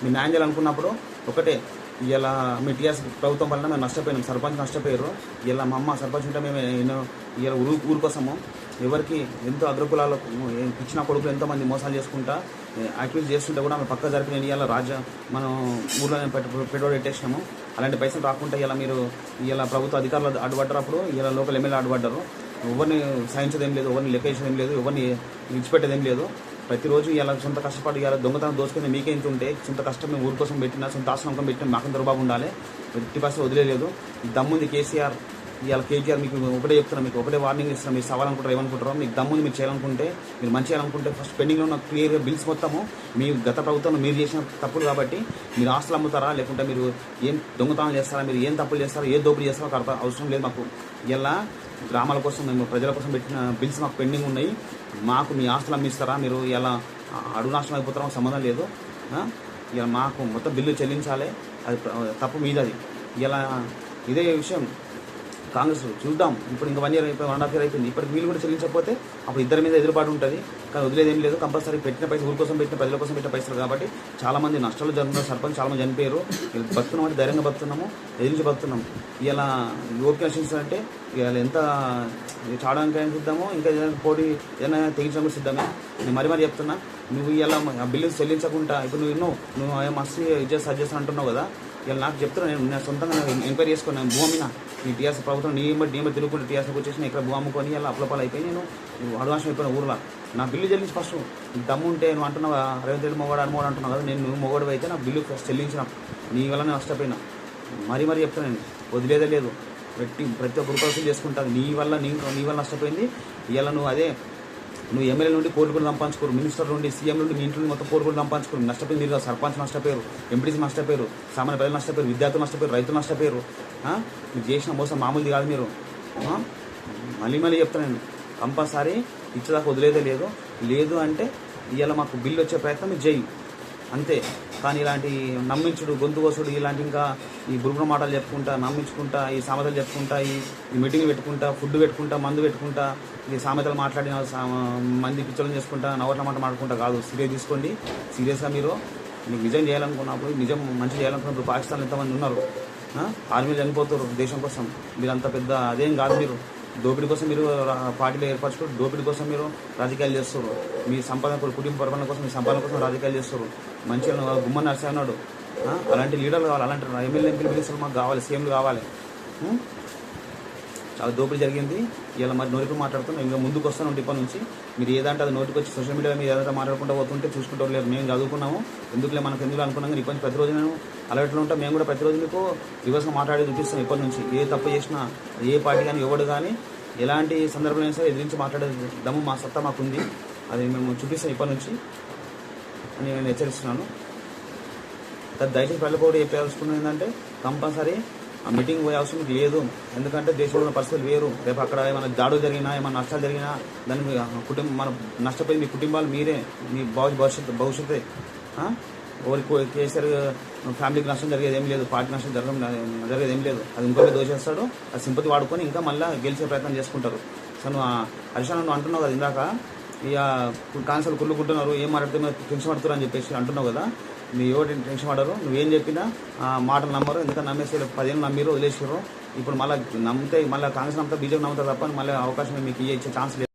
మీరు న్యాయం చేయాలనుకున్నప్పుడు ఒకటే ఇలా మీ టీఆర్ఎస్ ప్రభుత్వం వలన మేము నష్టపోయినాం సర్పంచ్ నష్టపోయారు ఇలా మా అమ్మ సర్పంచ్ ఉంటే మేము ఎన్నో ఇలా ఊరు ఊరు కోసము ఎవరికి ఎంతో అగ్రకులాలకు ఇచ్చిన కొడుకులు ఎంతోమంది మోసాలు చేసుకుంటా యాక్టివిటీ చేస్తుంటే కూడా ఆమె పక్క జరిపిన ఇవాళ రాజ్య మనం ఊర్లో పెట్టుబడి పెట్టేసినాము. అలాంటి పైసలు రాకుండా ఇలా మీరు ఇలా ప్రభుత్వ అధికారులు అడ్డుపడ్డప్పుడు ఇలా లోకల్ ఎమ్మెల్యే అడ్డుపడ్డారు. ఎవరిని సాధించేదేం లేదు ఎవరిని లెక్కేసేదేం లేదు ఎవరిని విడిచిపెట్టేదేం లేదు. ప్రతిరోజు ఇలా సొంత కష్టపడి ఇలా దొంగతనం దోసుకుని మీకే ఇంత ఉంటే సొంత కష్టం మేము ఊరి కోసం పెట్టినా సొంత ఆశ్రమం పెట్టినా మాకు దొరబాబు ఉండాలి. ఎట్టి పరిస్థితి వదిలేదు దమ్ముంది కేసీఆర్ ఇవాళ కేటీఆర్ మీకు ఒకటే చెప్తున్నా మీకు ఒకటే వార్నింగ్ ఇస్తున్నా మీరు సవాలనుకుంటారు ఏమనుకుంటారో మీకు దమ్ముని మీరు చేయాలనుకుంటే మీరు మంచి చేయాలనుకుంటే ఫస్ట్ పెండింగ్లో ఉన్న క్లియర్గా బిల్స్ మొత్తము మీ గత ప్రభుత్వంలో మీరు చేసిన తప్పులు కాబట్టి మీరు ఆస్తులు అమ్ముతారా లేకుంటే మీరు ఏం దొంగతనం చేస్తారా మీరు ఏం తప్పులు చేస్తారా ఏ దోపిడీ చేస్తారో అర్థం అవసరం లేదు మాకు. ఇలా గ్రామాల కోసం మేము ప్రజల కోసం పెట్టిన బిల్స్ మాకు పెండింగ్ ఉన్నాయి. మాకు మీ ఆస్తులు అమ్మిస్తారా మీరు ఇలా అడుగు నాశనం అయిపోతారో సంబంధం లేదు. ఇలా మాకు మొత్తం బిల్లు చెల్లించాలి. అది తప్పు మీదది. ఇలా ఇదే విషయం. కాంగ్రెస్ చూద్దాం. ఇప్పుడు ఇంకా వన్ ఇయర్ అయిపోయి వన్ అండ్ హాఫ్ ఇయర్ అయిపోయింది. ఇప్పటికి వీళ్ళు కూడా చెల్లించకపోతే అప్పుడు ఇద్దరి మీద ఎదురుపాటు ఉంటుంది. కానీ వదిలేదేం లేదు. కంపల్సరీ పెట్టిన పైసలు ఊరి కోసం పెట్టిన ప్రజల కోసం పెట్టిన పైసలు కాబట్టి చాలామంది నష్టాలు జరుగుతున్నారు. సర్పంచ్ చాలామంది చనిపోయారు. వీళ్ళు బతున్నాం అంటే ధైర్యంగా బతున్నాము ఎదిరించి బతున్నాము ఇలా ఓపిక నశించాలంటే ఇవాళ ఎంత చావడానికి సిద్ధమో ఇంకా ఏదైనా పోటీ ఏదైనా తెగించడం కూడా సిద్ధమే. నేను మరీ మరీ చెప్తున్నా. నువ్వు ఇలా బిల్లు చెల్లించకుండా ఇప్పుడు నువ్వు ఎన్నో నువ్వు మస్తు ఇది చేస్తా చేస్తా అంటున్నావు కదా. ఇలా నాకు చెప్తున్నా నేను నేను సొంతంగా ఎంక్వైరీ చేసుకున్నాను భూమిన ఈ టీఆర్ఎస్ ప్రభుత్వం నీ బట్టి నీ బట్టి తిరుగుకుంటే టీఆర్ఎస్కి వచ్చేసి ఇక్కడ భూ అమ్ముకొని ఇలా అప్లపాలు అయిపోయి నేను అడ్వాన్స్ అయిపోయిన ఊర్లో. నా బిల్లు చెల్లించి ఫస్ట్. దమ్ము ఉంటే నువ్వు అంటున్నావా రేవంత్ రెడ్డి మొగడు అనుమోడు అంటున్నావు కదా నేను నువ్వు మొగడు అయితే నా బిల్లు ఫస్ట్ చెల్లించిన. నీ వల్ల నేను నష్టపోయినా. మరీ మరీ చెప్తాను నేను. వదిలేదే లేదు. ప్రతి ప్రతి ఒక్క రూపాయలు చేసుకుంటాను నీ వల్ల నీ నీ వల్ల నష్టపోయింది. ఇవాళ నువ్వు అదే నువ్వు ఎమ్మెల్యే నుండి కోర్టు కూడా సంపాదించుకోరు మినిస్టర్ నుండి సీఎం నుండి మీ ఇంట్లో నుండి మొత్తం కోర్టు కూడా సంపాదించుకోరు. నష్టపోయింది మీరు సర్పంచ్ నష్టపోయారు ఎంపీటీసీ నష్టపోయారు సామాన్య ప్రజలు నష్టపోయారు విద్యార్థులు నష్టపోయారు రైతులు నష్టపోయారు. మీరు చేసిన మోసం మామూలుది కాదు మీరు. మళ్ళీ మళ్ళీ చెప్తాను నేను. కంపల్సరీ ఇచ్చేదాకా వదిలేదే లేదు. లేదు అంటే ఇవాళ మాకు బిల్లు వచ్చే ప్రయత్నం మీరు చేయి అంతే. కానీ ఇలాంటి నమ్మించుడు గొంతు కోసుడు ఇలాంటి ఇంకా ఈ బురుగున మాటలు చెప్పుకుంటా నమ్మించుకుంటా ఈ సామెతలు చెప్పుకుంటా ఈ మీటింగ్ మీటింగ్లు పెట్టుకుంటా ఫుడ్ పెట్టుకుంటా మందు పెట్టుకుంటా ఈ సామెతలు మాట్లాడిన సా- మంది పిచ్చలను చేసుకుంటా నవ్వట్ల మాట మాట్లాడుకుంటా కాదు. సీరియస్ తీసుకోండి. సీరియస్గా మీరు మీకు నిజం చేయాలనుకున్నప్పుడు నిజం మంచి చేయాలనుకున్నప్పుడు పాకిస్తాన్లో ఎంతమంది ఉన్నారు? ఆర్మీలు చనిపోతారు దేశం కోసం. మీరు అంత పెద్ద అదేం కాదు మీరు. దోపిడీ కోసం మీరు పార్టీలో ఏర్పరచుకోరు దోపిడీ కోసం మీరు రాజకీయాలు చేస్తారు మీ సంపాదన కుటుంబ పరిపాలన కోసం మీ సంపాదన కోసం రాజకీయాలు చేస్తారు మంచిగా గుమ్మ నర్సే అన్నాడు. అలాంటి లీడర్లు కావాలి అలాంటి ఎమ్మెల్యే ఎంపీలు మినిస్టర్లు మాకు కావాలి సీఎంలు కావాలి. చాలా దోపిడీ జరిగింది. ఇలా మరి నోటికి మాట్లాడుతున్నాం. ఇంకా ముందుకు వస్తాను ఇప్పటి నుంచి. మీరు ఏదంటే అది నోటికి వచ్చి సోషల్ మీడియా మీద ఏదైనా మాట్లాడుకుంటూ పోతుంటే చూసుకుంటూ లేదు. మేము చదువుకున్నాము. ఎందుకులే మనకు ఎందుకు అనుకున్నాం కానీ ఇప్పటి ప్రతిరోజు నేను అలర్ట్లో ఉంటాం. మేము కూడా ప్రతిరోజు మీకు రివర్స్గా మాట్లాడి చూపిస్తాం ఇప్పటి నుంచి. ఏ తప్పు చేసినా ఏ పార్టీ కానీ ఎవడు కానీ ఎలాంటి సందర్భంలో సరే ఎదిరించి మాట్లాడే దమ్ము మా సత్తా మాకుంది అది మేము చూపిస్తాం ఇప్పటి నుంచి. అని నేను హెచ్చరిస్తున్నాను. దయచేసి ప్రజలకు కూడా చెప్పాల్సుకున్నది ఏంటంటే కంపల్సరీ ఆ మీటింగ్ పోయే అవసరం మీకు లేదు. ఎందుకంటే దేశంలో ఉన్న పరిస్థితులు వేరు. రేపు అక్కడ ఏమైనా దాడులు జరిగినా ఏమైనా నష్టాలు జరిగినా దాన్ని మీ కుటుంబం మన నష్టపోయి మీ కుటుంబాలు మీరే మీ భవి భవిష్యత్తు భవిష్యత్తే ఎవరికి కేసీఆర్ ఫ్యామిలీకి నష్టం జరిగేది ఏం లేదు. పార్టీ నష్టం జరగడం జరిగేది ఏం లేదు. అది ఇంకొకటి దోషేస్తాడు అది సింపతి వాడుకొని ఇంకా మళ్ళీ గెలిచే ప్రయత్నం చేసుకుంటారు. సో నువ్వు హరిశాన్ నువ్వు అంటున్నావు కదా ఇందాక. ఇక కాన్సల్ కుళ్ళుకుంటున్నారు ఏం మాట్లాడుతున్నారు టెన్షన్ పడుతున్నారు అని చెప్పేసి అంటున్నావు కదా. నీ ఎవరు టెన్షన్ పడరు. నువ్వేం చెప్పినా మాటలు నమ్మరు. ఎందుకంటే నమ్మేసి పదిహేను నమ్మిరు వదిలేసారు ఇప్పుడు మళ్ళీ నమ్మితే మళ్ళీ కాంగ్రెస్ నమ్మితే బీజేపీ నమ్ముతారు తప్ప మళ్ళీ అవకాశం మీకు ఇచ్చే ఛాన్స్ లేదు.